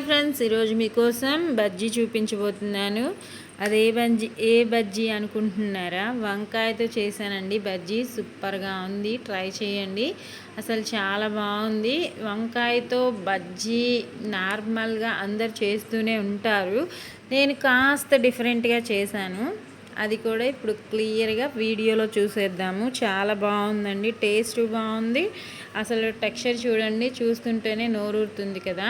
Hi friends ఈరోజు మీకోసం బజ్జీ చూపించబోతున్నాను. అదే బజ్జీ ఏ బజ్జీ అనుకుంటున్నారా? వంకాయతో చేశానండి బజ్జీ. సూపర్గా ఉంది. ట్రై చేయండి. అసలు చాలా బాగుంది. వంకాయతో బజ్జీ నార్మల్గా అందరు చేస్తూనే ఉంటారు. నేను కాస్త డిఫరెంట్గా చేశాను. అది కూడా ఇప్పుడు క్లియర్గా వీడియోలో చూసేద్దాము. చాలా బాగుందండి. టేస్ట్ బాగుంది. అసలు టెక్స్చర్ చూడండి. చూస్తుంటేనే నోరూరుతుంది కదా.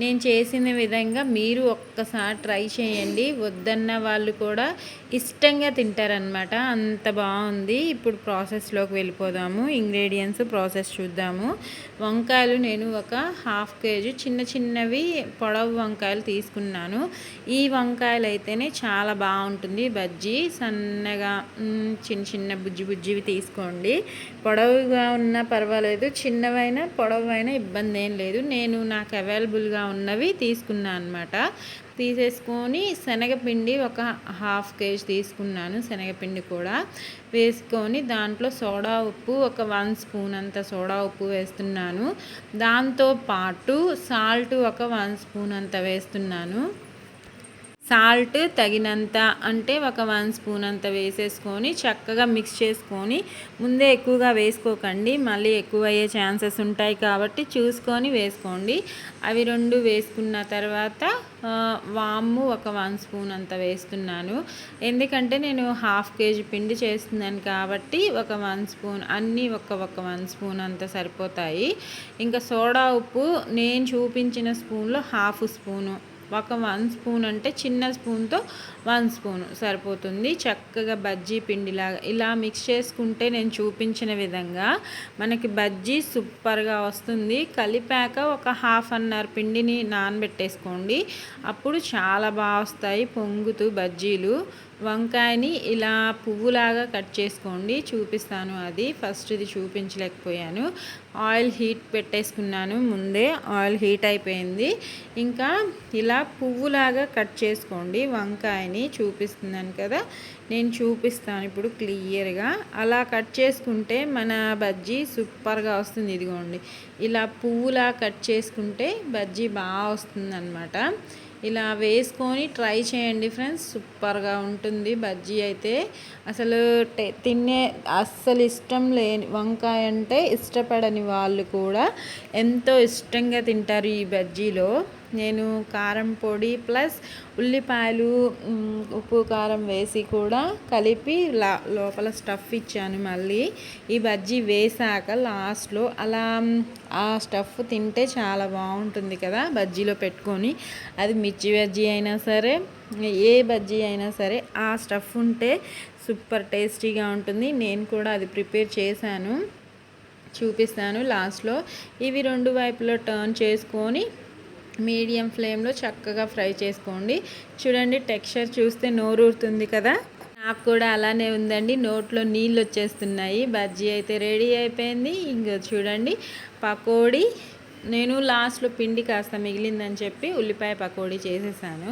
నేను చేసిన విధంగా మీరు ఒక్కసారి ట్రై చేయండి. వద్దన్న వాళ్ళు కూడా ఇష్టంగా తింటారనమాట అంత బాగుంది. ఇప్పుడు ప్రాసెస్లోకి వెళ్ళిపోదాము. ఇంగ్రీడియంట్స్ ప్రాసెస్ చూద్దాము. వంకాయలు నేను ఒక హాఫ్ కేజీ చిన్న చిన్నవి పొడవు వంకాయలు తీసుకున్నాను. ఈ వంకాయలు అయితేనే చాలా బాగుంటుంది. బజ్జీ సన్నగా చిన్న చిన్న బుజ్జి బుజ్జివి తీసుకోండి. పొడవుగా ఉన్నా పర్వాలేదు. చిన్నవైనా పొడవైనా ఇబ్బంది ఏం లేదు. నేను నాకు అవైలబుల్గా ఉన్నవి తీసుకున్నాను అనమాట తీసేసుకొని శనగపిండి ఒక హాఫ్ కేజీ తీసుకున్నాను శనగపిండి కూడా. వేసుకొని దాంట్లో సోడా ఉప్పు ఒక వన్ స్పూన్ అంత సోడా ఉప్పు వేస్తున్నాను. దాంతో పాటు సాల్ట్ ఒక వన్ స్పూన్ అంత వేస్తున్నాను. సాల్ట్ తగినంత అంటే ఒక వన్ స్పూన్ అంత వేసేసుకొని చక్కగా మిక్స్ చేసుకొని ముందే ఎక్కువగా వేసుకోకండి. మళ్ళీ ఎక్కువ అయ్యే ఛాన్సెస్ ఉంటాయి కాబట్టి చూసుకొని వేసుకోండి. అవి రెండు వేసుకున్న తర్వాత వాము ఒక వన్ స్పూన్ అంత వేస్తున్నాను. ఎందుకంటే నేను హాఫ్ కేజీ పిండి చేస్తున్నాను కాబట్టి ఒక వన్ స్పూన్ అన్నీ ఒక ఒక వన్ స్పూన్ అంత సరిపోతాయి. ఇంకా సోడా ఉప్పు నేను చూపించిన స్పూన్లో హాఫ్ స్పూను ఒక వన్ స్పూన్ అంటే చిన్న స్పూన్తో వన్ స్పూన్ సరిపోతుంది. చక్కగా బజ్జీ పిండిలాగా ఇలా మిక్స్ చేసుకుంటే నేను చూపించిన విధంగా మనకి బజ్జీ సూపర్గా వస్తుంది. కలిపాక ఒక హాఫ్ అన్ అవర్ పిండిని నానబెట్టేసుకోండి. అప్పుడు చాలా బాగా వస్తాయి పొంగుతూ బజ్జీలు. వంకాయని ఇలా పువ్వులాగా కట్ చేసుకోండి. చూపిస్తాను అది. ఫస్ట్ ఇది చూపించలేకపోయాను. ఆయిల్ హీట్ పెట్టేసుకున్నాను ముందే. ఆయిల్ హీట్ అయిపోయింది. ఇంకా ఇలా పువ్వులాగా కట్ చేసుకోండి. వంకాయని చూపిస్తున్నాను కదా. నేను చూపిస్తాను ఇప్పుడు క్లియర్గా. అలా కట్ చేసుకుంటే మన బజ్జీ సూపర్గా వస్తుంది ఇదిగోండి. ఇలా పువ్వులా కట్ చేసుకుంటే బజ్జీ బాగా వస్తుంది అనమాట ఇలా వేసుకొని ట్రై చేయండి ఫ్రెండ్స్. సూపర్గా ఉంటుంది బజ్జీ అయితే. అసలు తినే అస్సలు ఇష్టం లేని వంకాయ అంటే ఇష్టపడని వాళ్ళు కూడా ఎంతో ఇష్టంగా తింటారు ఈ బజ్జీలో. నేను కారం పొడి ప్లస్ ఉల్లిపాయలు ఉప్పు కారం వేసి కూడా కలిపి లా లోపల స్టఫ్ ఇచ్చాను మళ్ళీ. ఈ బజ్జీ వేసాక లాస్ట్లో అలా ఆ స్టఫ్ తింటే చాలా బాగుంటుంది కదా బజ్జీలో పెట్టుకొని. అది మిర్చి బజ్జీ అయినా సరే ఏ బజ్జీ అయినా సరే ఆ స్టఫ్ ఉంటే సూపర్ టేస్టీగా ఉంటుంది. నేను కూడా అది ప్రిపేర్ చేశాను. చూపిస్తాను లాస్ట్లో. ఇవి రెండు వైపులో టర్న్ చేసుకొని మీడియం ఫ్లేమ్లో చక్కగా ఫ్రై చేసుకోండి. చూడండి టెక్స్చర్ చూస్తే నోరూరుతుంది కదా? నాకు కూడా అలానే ఉందండి. నోట్లో నీళ్ళు వచ్చేస్తున్నాయి. బజ్జీ అయితే రెడీ అయిపోయింది. ఇంకా చూడండి పకోడీ నేను లాస్ట్లో పిండి కాస్త మిగిలిందని చెప్పి ఉల్లిపాయ పకోడీ చేసేసాను.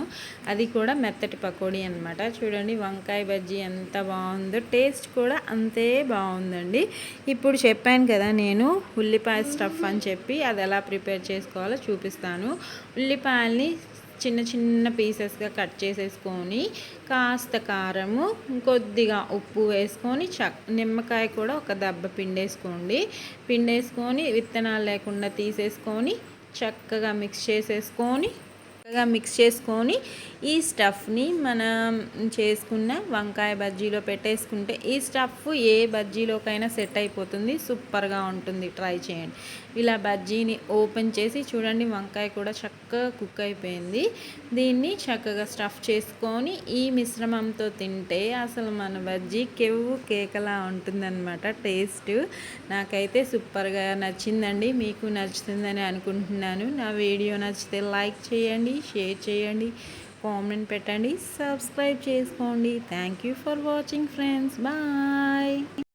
అది కూడా మెత్తటి పకోడీ అనమాట చూడండి వంకాయ బజ్జీ ఎంత బాగుందో టేస్ట్ కూడా అంతే బాగుందండి. ఇప్పుడు చెప్పాను కదా నేను ఉల్లిపాయ స్టఫ్ అని చెప్పి అది ఎలా ప్రిపేర్ చేసుకోవాలో చూపిస్తాను. ఉల్లిపాయల్ని చిన్న చిన్న పీసెస్గా కట్ చేసేసుకొని కాస్త కారము కొద్దిగా ఉప్పు వేసుకొని చ నిమ్మకాయ కూడా ఒక దెబ్బ పిండేసుకోండి. పిండేసుకొని విత్తనాలు లేకుండా తీసేసుకొని చక్కగా మిక్స్ చేసేసుకొని చక్కగా మిక్స్ చేసుకొని ఈ స్టఫ్ని మనం చేసుకున్న వంకాయ బజ్జీలో పెట్టేసుకుంటే ఈ స్టఫ్ ఏ బజ్జీలోకైనా సెట్ అయిపోతుంది. సూపర్గా ఉంటుంది. ట్రై చేయండి. ఇలా బజ్జీని ఓపెన్ చేసి చూడండి వంకాయ కూడా చక్కగా కుక్ అయిపోయింది. దీన్ని చక్కగా స్టఫ్ చేసుకొని ఈ మిశ్రమంతో తింటే అసలు మన బజ్జీ కెవ్వు కేకలా ఉంటుందన్నమాట. టేస్ట్ నాకైతే సూపర్గా నచ్చిందండి. మీకు నచ్చుతుందని అనుకుంటున్నాను. నా వీడియో నచ్చితే లైక్ చేయండి చేయండి షేర్ చేయండి కామెంట్ పెట్టండి సబ్స్క్రైబ్ చేసుకోండి. Thank you for watching friends bye